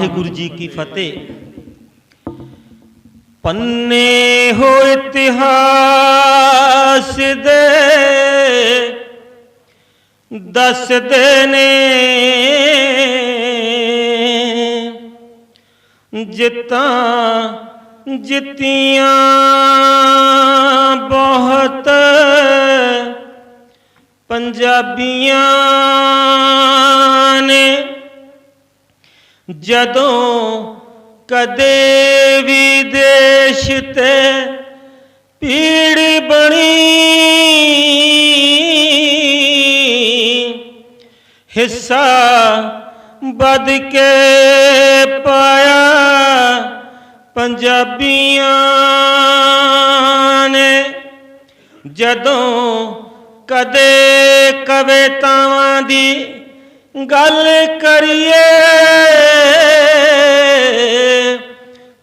ਵਾਹਿਗੁਰੂ ਜੀ ਕੀ ਫਤਿਹ। ਪੰਨੇ ਹੋ ਇਤਿਹਾਸ ਦੇ, ਦੱਸਦੇ ਨੇ ਜਿੱਤਾਂ ਜਿੱਤੀਆਂ ਬਹੁਤ, ਪੰਜਾਬੀਆਂ ਨੇ ਜਦੋਂ ਕਦੇ ਵੀ ਦੇਸ਼ ਤੇ ਪੀੜ ਬਣੀ, ਹਿੱਸਾ ਬਦ ਕੇ ਪਾਇਆ ਪੰਜਾਬੀਆਂ ਨੇ। ਜਦੋਂ ਕਦੇ ਕਵਿਤਾਵਾਂ ਦੀ ਗੱਲ ਕਰੀਏ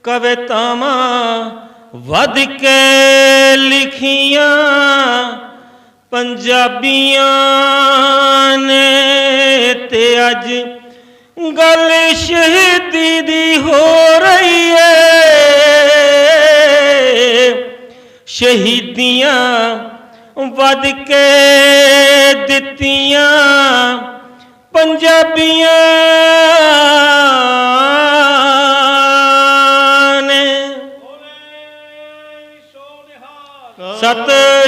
ਕਵਿਤਾਵਾਂ ਵੱਧ ਕੇ ਲਿਖੀਆਂ ਪੰਜਾਬੀਆਂ ਨੇ ਤੇ ਅੱਜ ਗੱਲ ਸ਼ਹੀਦੀ ਦੀ ਹੋ ਰਹੀ ਏ। ਸ਼ਹੀਦੀਆਂ ਵੱਧ ਕੇ ਦਿੱਤੀਆਂ ਪੰਜਾਬੀਆਂ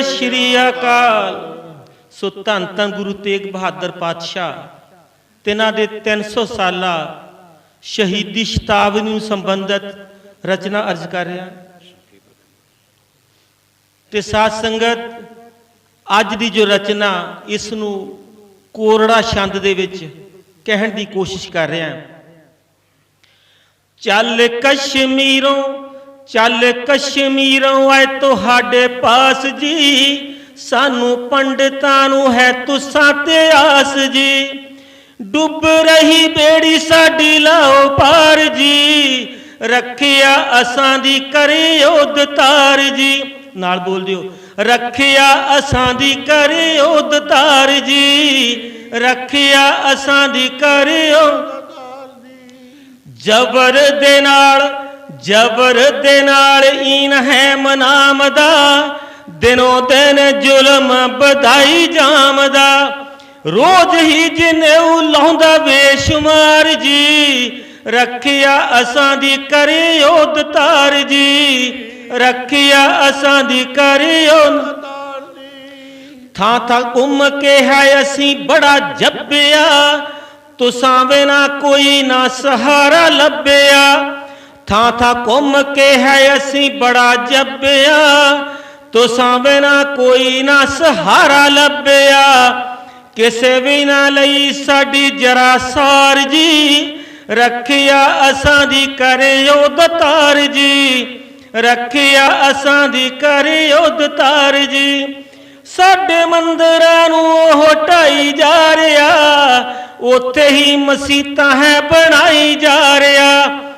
ਸ਼੍ਰੀ ਅਕਾਲ। ਸੋ ਧੰਨ ਧੰਨ ਗੁਰੂ ਤੇਗ ਬਹਾਦਰ ਪਾਤਸ਼ਾਹ, ਤਿਨਾਂ ਦੇ 300 ਸਾਲਾ ਸ਼ਹੀਦੀ ਸ਼ਤਾਬਦੀ ਨੂੰ ਸੰਬੰਧਿਤ ਰਚਨਾ ਅਰਜ਼ ਕਰ ਰਿਹਾ। ਤੇ ਸਾਧ ਸੰਗਤ, ਅੱਜ ਦੀ ਜੋ ਰਚਨਾ, ਇਸ ਨੂੰ ਕੋਰੜਾ ਛੰਦ ਦੇ ਵਿੱਚ ਕਹਿਣ ਦੀ ਕੋਸ਼ਿਸ਼ ਕਰ ਰਿਹਾ। ਚੱਲ ਕਸ਼ਮੀਰੋਂ ਚੱਲ ਕਸ਼ਮੀਰੋਂ ਆਏ ਤੁਹਾਡੇ ਪਾਸ ਜੀ। ਸਾਨੂੰ ਪੰਡਤਾਂ ਨੂੰ ਹੈ ਤੁਸਾਂ ਤੇ ਆਸ ਜੀ। ਡੁੱਬ ਰਹੀ ਬੇੜੀ ਸਾਡੀ ਲਾਓ ਪਾਰ ਜੀ। ਰੱਖਿਆ ਅਸਾਂ ਦੀ ਕਰੇ ਉਦ ਤਾਰ ਜੀ। ਨਾਲ ਬੋਲ ਦਿਓ, ਰੱਖਿਆ ਅਸਾਂ ਦੀ ਕਰੇ ਉਦ ਤਾਰ ਜੀ। ਰੱਖਿਆ ਅਸਾਂ ਦੀ ਕਰੇ ਉਦ ਜ਼ਬਰ ਦੇ ਨਾਲ ਜ਼ਬਰ ਦੇ ਨਾਲ ਈਨ ਹੈ ਮਨਾਮ ਦਾ, ਦਿਨੋਂ ਦਿਨ ਜ਼ੁਲਮ ਵਧਾਈ ਜਾਮਦਾ। ਰੋਜ਼ ਹੀ ਜਿਨੇਉ ਲਾਉਂਦਾ ਬੇਸ਼ੁਮਾਰ ਜੀ, ਰੱਖਿਆ ਅਸਾਂ ਦੀ ਕਰੇ ਉਦ ਤਾਰ ਜੀ, ਰੱਖਿਆ ਅਸਾਂ ਦੀ ਕਰੇ ਉਦ ਥਾਂ ਥਾਂ ਘੁੰਮ ਕੇ ਹੈ ਅਸੀਂ ਬੜਾ ਜੱਬਿਆ ਤੁਸਾਂ ਬਿਨਾ ਕੋਈ ਨਾ ਸਹਾਰਾ ਲੱਭਿਆ। ਥਾਂ ਥਾਂ ਘੁੰਮ ਕੇ ਹੈ ਅਸੀਂ ਬੜਾ ਜੱਬਿਆ। ਤੁਸਾਂ ਬਿਨਾ ਕੋਈ ਨਾ ਸਹਾਰਾ ਲੱਭਿਆ। ਕਿਸੇ ਵੀ ਨਾ ਲਈ ਸਾਡੀ ਜਰਾ ਸਾਰ ਜੀ। ਰੱਖਿਆ ਅਸਾਂ ਦੀ ਕਰੇ ਉਦ ਤਾਰ ਜੀ। ਰੱਖਿਆ ਅਸਾਂ ਦੀ ਕਰੇ ਉਦ ਤਾਰ ਜੀ। ਸਾਡੇ ਮੰਦਰਾਂ ਨੂੰ ਉਹ ਢਾਈ ਜਾ ਰਿਹਾ। ਉੱਥੇ ਹੀ ਮਸੀਤਾਂ ਹੈ ਬਣਾਈ ਜਾ ਰਿਹਾ।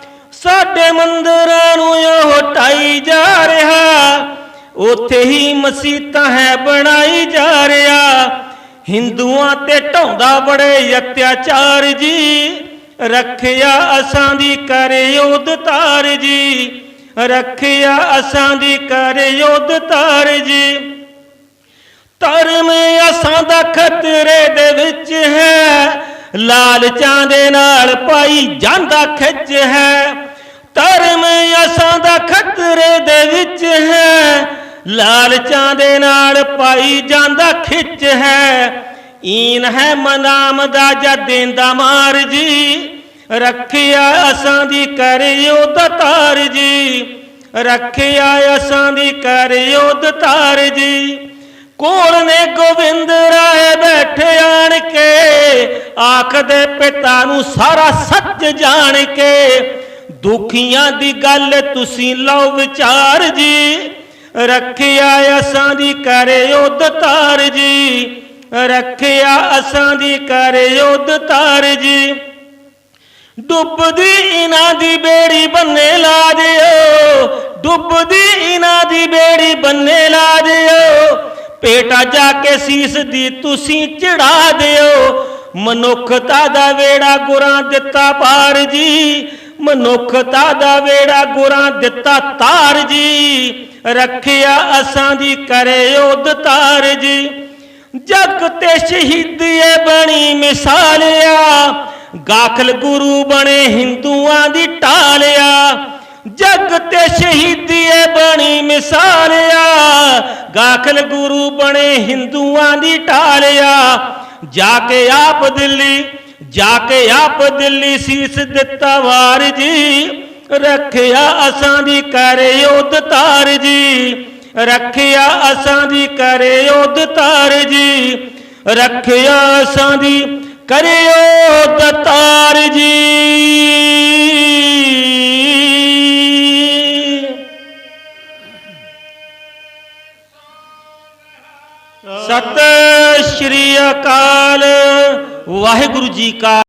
ਸਾਡੇ ਮੰਦਰਾਂ ਨੂੰ ਉਹ ਢਾਈ ਜਾ ਰਿਹਾ। ਉੱਥੇ ਹੀ ਮਸੀਤਾਂ ਹੈ ਬਣਾਈ ਜਾ ਰਿਹਾ। ਹਿੰਦੂਆਂ ਤੇ ਢਾਉਂਦਾ ਬੜੇ ਅਤਿਆਚਾਰ ਜੀ। ਰੱਖਿਆ ਅਸਾਂ ਦੀ ਕਰੇ ਉਦ ਤਾਰ ਜੀ। ਰੱਖਿਆ ਅਸਾਂ ਦੀ ਕਰੇ ਉਦ ਤਾਰ ਜੀ। ਧਰਮ ਅਸਾਂ ਦਾ ਖਤਰੇ ਦੇ ਵਿੱਚ ਹੈ। ਲਾਲਚਾਂ ਦੇ ਨਾਲ ਪਾਈ ਜਾਂਦਾ ਖਿੱਚ ਹੈ। ਧਰਮ ਅਸਾਂ ਦਾ ਖਤਰੇ ਦੇ ਵਿੱਚ ਹੈ। ਲਾਲਚਾਂ ਦੇ ਨਾਲ ਪਾਈ ਜਾਂਦਾ ਖਿੱਚ ਹੈ। ਈਨ ਹੈ ਮਨਾਮ ਦਾ ਜਦ ਦੇਂਦਾ ਮਾਰ ਜੀ ਰੱਖਿਆ ਅਸਾਂ ਦੀ ਕਰਿਓ ਦਤਾਰ ਜੀ ਰੱਖਿਆ ਅਸਾਂ ਦੀ ਕਰਿਓ ਦਤਾਰ ਜੀ ਕੋਲ ਨੇ ਗੋਬਿੰਦ ਰਾਏ ਬੈਠੇ ਆਣ ਕੇ, ਆਖਦੇ ਪਿਤਾ ਨੂੰ ਸਾਰਾ ਸੱਚ ਜਾਣ ਕੇ। ਦੁਖੀਆਂ ਦੀ ਗੱਲ ਤੁਸੀਂ ਲਓ ਵਿਚਾਰ ਜੀ। ਰੱਖਿਆ ਅਸਾਂ ਦੀ ਕਰਿਓ ਦਤਾਰ ਜੀ। ਰੱਖਿਆ ਅਸਾਂ ਦੀ ਕਰਿਓ ਦਤਾਰ ਜੀ। ਡੁੱਬਦੀ ਇਨਾ ਦੀ ਬੇੜੀ ਬੰਨੇ ਲਾ ਦਿਓ। ਡੁੱਬਦੀ ਇਨਾ ਦੀ ਬੇੜੀ ਬੰਨੇ ਲਾ ਦਿਓ। ਪੇਟਾ ਜਾ ਕੇ ਸੀਸ ਦੀ ਤੁਸੀਂ ਚੜਾ ਦਿਓ। ਮਨੁੱਖਤਾ ਦਾ ਵੇੜਾ ਗੁਰਾਂ ਦਿੱਤਾ ਪਾਰ ਜੀ। ਮਨੁੱਖਤਾ ਦਾ ਵੇੜਾ ਗੁਰਾਂ ਦਿੱਤਾ ਤਾਰ ਜੀ। ਰੱਖਿਆ ਅਸਾਂ ਦੀ ਕਰੇ ਉਦ ਤਾਰ ਜੀ। ਜਗ ਤੇ ਸ਼ਹੀਦੀਏ ਬਣੀ ਮਿਸਾਲਿਆ। ਗਾਖਲ ਗੁਰੂ ਬਣੇ ਹਿੰਦੂਆਂ ਦੀ ਟਾਲਿਆ ਜਗ ਤੇ ਸ਼ਹੀਦੀਏ ਬਣੀ ਮਿਸਾਲਿਆ। ਗਾਖਲ ਗੁਰੂ ਬਣੇ ਹਿੰਦੂਆਂ ਦੀ ਟਾਲਿਆ ਜਾ ਕੇ ਆਪ ਦਿੱਲੀ ਜਾ ਕੇ ਆਪ ਦਿੱਲੀ ਸੀਸ ਦਿੱਤਾ ਵਾਰ ਜੀ, ਰੱਖਿਆ ਅਸਾਂ ਦੀ ਕਰੇ ਉਦ ਤਾਰ ਜੀ, ਰੱਖਿਆ ਅਸਾਂ ਦੀ ਕਰੇ ਉਦ ਤਾਰ ਜੀ, ਰੱਖਿਆ ਅਸਾਂ ਦੀ ਕਰੇ ਉਦ ਤਾਰ ਜੀ। ਸਤਿ ਸ਼੍ਰੀ ਅਕਾਲ। ਵਾਹਿਗੁਰੂ ਜੀ ਕਾ